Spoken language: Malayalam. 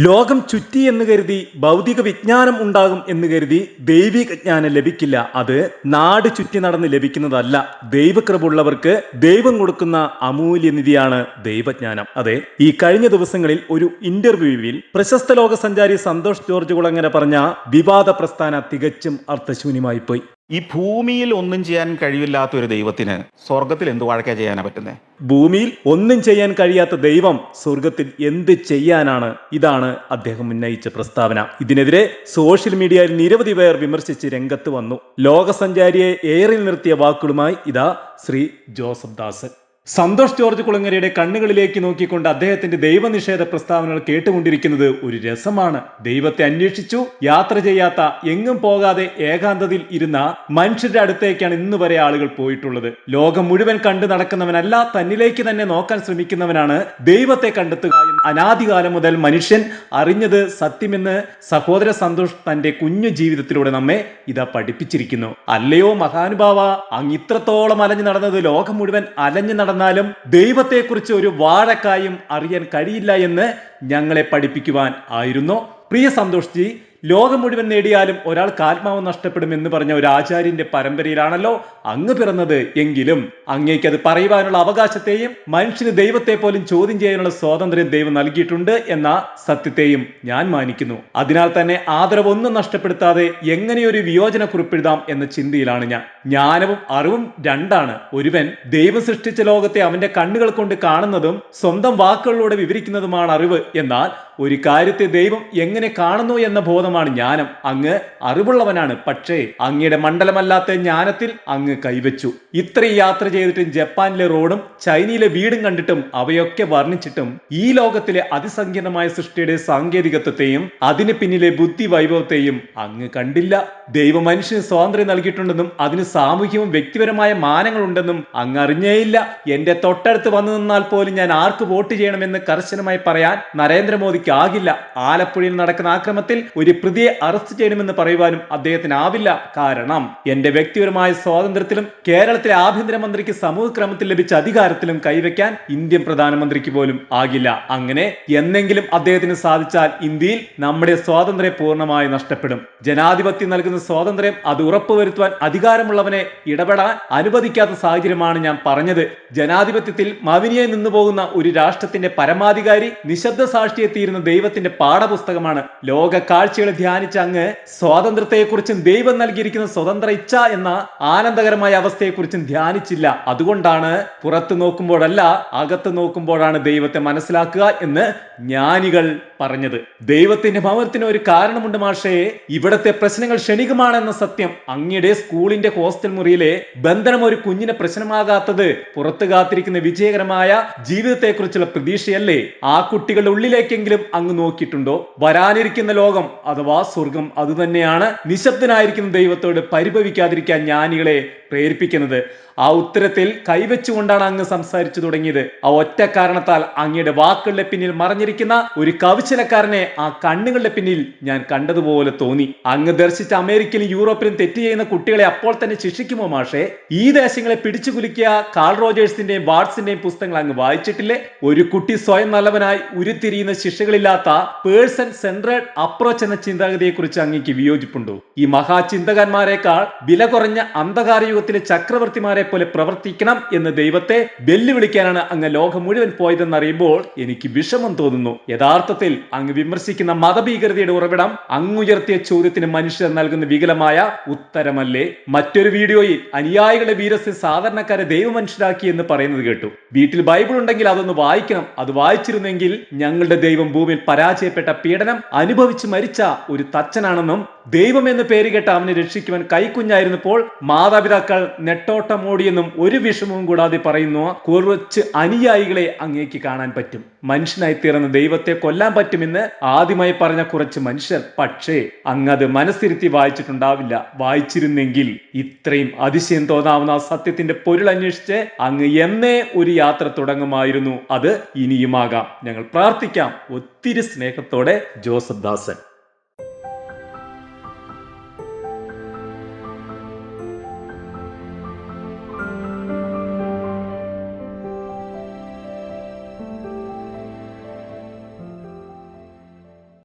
ലോകം ചുറ്റി എന്ന് കരുതി ഭൗതിക വിജ്ഞാനം ഉണ്ടാകും എന്ന് കരുതി ദൈവിക ജ്ഞാനം ലഭിക്കില്ല. അത് നാട് ചുറ്റി നടന്ന് ലഭിക്കുന്നതല്ല. ദൈവകൃപുള്ളവർക്ക് ദൈവം കൊടുക്കുന്ന അമൂല്യനിധിയാണ് ദൈവജ്ഞാനം. അതെ ഈ കഴിഞ്ഞ ദിവസങ്ങളിൽ ഒരു ഇന്റർവ്യൂവിൽ പ്രശസ്ത ലോക സഞ്ചാരി സന്തോഷ് ജോർജ് കുളങ്ങര പറഞ്ഞ വിവാദ പ്രസ്ഥാന തികച്ചും അർത്ഥശൂന്യമായി പോയി ഈ ഭൂമിയിൽ ഒന്നും ചെയ്യാൻ കഴിവില്ലാത്ത ഒരു ദൈവത്തിന് സ്വർഗത്തിൽ എന്ത് വഴക്കാ ചെയ്യാനാ പറ്റുന്നത് ഭൂമിയിൽ ഒന്നും ചെയ്യാൻ കഴിയാത്ത ദൈവം സ്വർഗത്തിൽ എന്ത് ചെയ്യാനാണ്? ഇതാണ് അദ്ദേഹം ഉന്നയിച്ച പ്രസ്താവന. ഇതിനെതിരെ സോഷ്യൽ മീഡിയയിൽ നിരവധി പേർ വിമർശിച്ച് രംഗത്ത് വന്നു. ലോകസഞ്ചാരിയെ ഏറിൽ നിർത്തിയ വാക്കുകളുമായി ഇതാ ശ്രീ ജോസഫ് ദാസൻ. സന്തോഷ് ജോർജ് കുളങ്ങരയുടെ കണ്ണുകളിലേക്ക് നോക്കിക്കൊണ്ട് അദ്ദേഹത്തിന്റെ ദൈവനിഷേധ പ്രസ്താവനകൾ കേട്ടുകൊണ്ടിരിക്കുന്നത് ഒരു രസമാണ്. ദൈവത്തെ അന്വേഷിച്ചു യാത്ര ചെയ്യാത്ത എങ്ങും പോകാതെ ഏകാന്തതയിൽ ഇരുന്ന മനുഷ്യരുടെ അടുത്തേക്കാണ് ഇന്ന് വരെ ആളുകൾ പോയിട്ടുള്ളത്. ലോകം മുഴുവൻ കണ്ടു നടക്കുന്നവനല്ല തന്നിലേക്ക് തന്നെ നോക്കാൻ ശ്രമിക്കുന്നവനാണ് ദൈവത്തെ കണ്ടെത്തുക അനാദികാലം മുതൽ മനുഷ്യൻ അറിഞ്ഞത് സത്യമെന്ന് സഹോദര സന്തോഷ് തന്റെ കുഞ്ഞു ജീവിതത്തിലൂടെ നമ്മെ ഇതാ പഠിപ്പിച്ചിരിക്കുന്നു. അല്ലയോ മഹാനുഭാവ അങ്ങ് ഇത്രത്തോളം അലഞ്ഞു നടന്നത് ലോകം മുഴുവൻ അലഞ്ഞു നടന്നാലും ദൈവത്തെക്കുറിച്ച് ഒരു വാഴക്കായും അറിയാൻ കഴിയില്ല എന്ന് ഞങ്ങളെ പഠിപ്പിക്കുവാൻ ആയിരുന്നു. പ്രിയ സന്തോഷ് ജി ലോകം മുഴുവൻ നേടിയാലും ഒരാൾക്ക് ആത്മാവ് നഷ്ടപ്പെടും എന്ന് പറഞ്ഞ ഒരു ആചാര്യന്റെ പരമ്പരയിലാണല്ലോ അങ്ങ് പിറന്നത് എങ്കിലും അങ്ങേക്ക് അത് പറയുവാനുള്ള അവകാശത്തെയും മനുഷ്യന് ദൈവത്തെ പോലും ചോദ്യം ചെയ്യാനുള്ള സ്വാതന്ത്ര്യം ദൈവം നൽകിയിട്ടുണ്ട് എന്ന സത്യത്തെയും ഞാൻ മാനിക്കുന്നു. അതിനാൽ തന്നെ ആദരവൊന്നും നഷ്ടപ്പെടുത്താതെ എങ്ങനെയൊരു വിയോജന കുറിപ്പെഴുതാം എന്ന ചിന്തയിലാണ് ഞാൻ. ജ്ഞാനവും അറിവും രണ്ടാണ്. ഒരുവൻ ദൈവം സൃഷ്ടിച്ച ലോകത്തെ അവന്റെ കണ്ണുകൾ കൊണ്ട് കാണുന്നതും സ്വന്തം വാക്കുകളിലൂടെ വിവരിക്കുന്നതുമാണ് അറിവ് എന്നാൽ ഒരു കാര്യത്തെ ദൈവം എങ്ങനെ കാണുന്നു എന്ന ബോധമാണ് ജ്ഞാനം. അങ്ങ് അറിവുള്ളവനാണ്. പക്ഷേ അങ്ങയുടെ മണ്ഡലമല്ലാത്ത ജ്ഞാനത്തിൽ അങ്ങ് കൈവച്ചു. ഇത്രയും യാത്ര ചെയ്തിട്ടും ജപ്പാനിലെ റോഡും ചൈനയിലെ വീടും കണ്ടിട്ടും അവയൊക്കെ വർണിച്ചിട്ടും ഈ ലോകത്തിലെ അതിസങ്കീർണമായ സൃഷ്ടിയുടെ സാങ്കേതികത്വത്തെയും അതിന് പിന്നിലെ ബുദ്ധി വൈഭവത്തെയും അങ്ങ് കണ്ടില്ല. ദൈവം മനുഷ്യന് സ്വാതന്ത്ര്യം നൽകിയിട്ടുണ്ടെന്നും അതിന് സാമൂഹ്യവും വ്യക്തിപരമായ മാനങ്ങളുണ്ടെന്നും അങ്ങ് അറിഞ്ഞേയില്ല. എന്റെ തൊട്ടടുത്ത് വന്നു നിന്നാൽ പോലും ഞാൻ ആർക്ക് വോട്ട് ചെയ്യണമെന്ന് കർശനമായി പറയാൻ നരേന്ദ്രമോദിക്ക് ആകില്ല. ആലപ്പുഴയിൽ നടക്കുന്ന ആക്രമത്തിൽ ഒരു പ്രതിയെ അറസ്റ്റ് ചെയ്യണമെന്ന് പറയുവാനും അദ്ദേഹത്തിനാവില്ല കാരണം എന്റെ വ്യക്തിപരമായ സ്വാതന്ത്ര്യത്തിലും കേരളത്തിലെ ആഭ്യന്തരമന്ത്രിക്ക് സമൂഹക്രമത്തിൽ ലഭിച്ച അധികാരത്തിലും കൈവയ്ക്കാൻ ഇന്ത്യൻ പ്രധാനമന്ത്രിക്ക് പോലും ആകില്ല. അങ്ങനെ എന്നെങ്കിലും അദ്ദേഹത്തിന് സാധിച്ചാൽ ഇന്ത്യയിൽ നമ്മുടെ സ്വാതന്ത്ര്യം പൂർണമായി നഷ്ടപ്പെടും. ജനാധിപത്യം നൽകുന്ന സ്വാതന്ത്ര്യം അത് ഉറപ്പുവരുത്തുവാൻ അധികാരമുള്ളവനെ ഇടപെടാൻ അനുവദിക്കാത്ത സാഹചര്യമാണ് ഞാൻ പറഞ്ഞത്. ജനാധിപത്യത്തിൽ മവിനിയായി നിന്നു പോകുന്ന ഒരു രാഷ്ട്രത്തിന്റെ പരമാധികാരി നിശബ്ദ സാക്ഷിയെ ദൈവത്തിന്റെ പാഠപുസ്തകമാണ്. ലോക കാഴ്ചകൾ ധ്യാനിച്ച അങ്ങ് സ്വാതന്ത്ര്യത്തെക്കുറിച്ചും ദൈവം നൽകിയിരിക്കുന്ന സ്വതന്ത്ര ഇച്ഛ എന്ന ആനന്ദകരമായ അവസ്ഥയെക്കുറിച്ചും ധ്യാനിച്ചില്ല. അതുകൊണ്ടാണ് പുറത്തു നോക്കുമ്പോഴല്ല അകത്ത് നോക്കുമ്പോഴാണ് ദൈവത്തെ മനസ്സിലാക്കുക എന്ന് ജ്ഞാനികൾ പറഞ്ഞത്. ദൈവത്തിന്റെ ഭവനത്തിന് ഒരു കാരണമുണ്ട് മാഷേ. ഇവിടത്തെ പ്രശ്നങ്ങൾ ക്ഷണികമാണെന്ന സത്യം. അങ്ങയുടെ സ്കൂളിന്റെ ഹോസ്റ്റൽ മുറിയിലെ ബന്ധനം ഒരു കുഞ്ഞിന് പ്രശ്നമാകാത്തത് പുറത്തു കാത്തിരിക്കുന്ന വിജയകരമായ ജീവിതത്തെക്കുറിച്ചുള്ള പ്രതീക്ഷയല്ലേ? ആ കുട്ടികളുടെ ഉള്ളിലേക്കെങ്കിലും അങ്ങ് നോക്കിയിട്ടുണ്ടോ? വരാനിരിക്കുന്ന ലോകം അഥവാ സ്വർഗം അതുതന്നെയാണ് നിശബ്ദനായിരിക്കുന്ന ദൈവത്തോട് പരിഭവിക്കാതിരിക്കാൻ ജ്ഞാനികളെ പ്രേരിപ്പിക്കുന്നത്. ആ ഉത്തരത്തിൽ കൈവച്ചുകൊണ്ടാണ് അങ്ങ് സംസാരിച്ചു തുടങ്ങിയത്. ആ ഒറ്റ കാരണത്താൽ അങ്ങയുടെ വാക്കുകളുടെ പിന്നിൽ മറഞ്ഞിരിക്കുന്ന ഒരു കവിശലക്കാരനെ ആ കണ്ണുകളുടെ പിന്നിൽ ഞാൻ കണ്ടതുപോലെ തോന്നി. അങ്ങ് ദർശിച്ച അമേരിക്കയിലും യൂറോപ്പിലും തെറ്റ് ചെയ്യുന്ന കുട്ടികളെ അപ്പോൾ തന്നെ ശിക്ഷിക്കുമോ മാഷേ? ഈ ദേശങ്ങളെ പിടിച്ചു കുലുക്കിയ കാൾ റോജേഴ്സിന്റെയും വാട്സിന്റെയും പുസ്തകങ്ങൾ അങ്ങ് വായിച്ചിട്ടില്ലേ? ഒരു കുട്ടി സ്വയം നല്ലവനായി ഉരുത്തിരിയുന്ന ശിക്ഷകളില്ലാത്ത പേഴ്സൺ സെൻട്രേഡ് അപ്രോച്ച് എന്ന ചിന്താഗതിയെക്കുറിച്ച് അങ്ങേക്ക് വിയോജിപ്പുണ്ടോ? ഈ മഹാചിന്തകന്മാരെക്കാൾ വില കുറഞ്ഞ അന്ധകാര യുഗത്തിലെ ചക്രവർത്തിമാരെ പോലെ പ്രവർത്തിക്കണം എന്ന് ദൈവത്തെ വെല്ലുവിളിക്കാനാണ് അങ്ങ് ലോകം മുഴുവൻ പോയതെന്ന് അറിയുമ്പോൾ എനിക്ക് വിഷമം തോന്നുന്നു. യഥാർത്ഥത്തിൽ അങ്ങ് വിമർശിക്കുന്ന മതഭീകരതയുടെ ഉറവിടം അങ്ങുയർത്തിയ ചോദ്യത്തിന് മനുഷ്യർ നൽകുന്ന വികലമായ ഉത്തരമല്ലേ? മറ്റൊരു വീഡിയോയിൽ അനുയായികളുടെ വീരസ് സാധാരണക്കാരെ ദൈവമനുഷ്യരാക്കി എന്ന് പറയുന്നത് കേട്ടു. വീട്ടിൽ ബൈബിൾ ഉണ്ടെങ്കിൽ അതൊന്ന് വായിക്കണം. അത് വായിച്ചിരുന്നെങ്കിൽ ഞങ്ങളുടെ ദൈവം ഭൂമിയിൽ പരാജയപ്പെട്ട പീഡനം അനുഭവിച്ച് മരിച്ച ഒരു തച്ചനാണെന്നും ദൈവം എന്ന് പേര് കേട്ട അവനെ രക്ഷിക്കുവാൻ കൈക്കുഞ്ഞായിരുന്നപ്പോൾ മാതാപിതാക്കൾ നെട്ടോട്ടമോടിയെന്നും ഒരു വിഷമവും കൂടാതെ പറയുന്നു കുറച്ച് അനുയായികളെ അങ്ങേക്ക് കാണാൻ പറ്റും. മനുഷ്യനായി തീർന്ന ദൈവത്തെ കൊല്ലാൻ പറ്റുമെന്ന് ആദ്യമായി പറഞ്ഞ കുറച്ച് മനുഷ്യർ. പക്ഷേ അങ്ങത് മനസ്സിരുത്തി വായിച്ചിട്ടുണ്ടാവില്ല. വായിച്ചിരുന്നെങ്കിൽ ഇത്രയും അതിശയം തോന്നാവുന്ന സത്യത്തിന്റെ പൊരുൾ അന്വേഷിച്ച് അങ്ങ് എന്നേ ഒരു യാത്ര തുടങ്ങുമായിരുന്നു. അത് ഇനിയുമാകാം. ഞങ്ങൾ പ്രാർത്ഥിക്കാം. ഒത്തിരി സ്നേഹത്തോടെ ജോസഫ് ദാസൻ.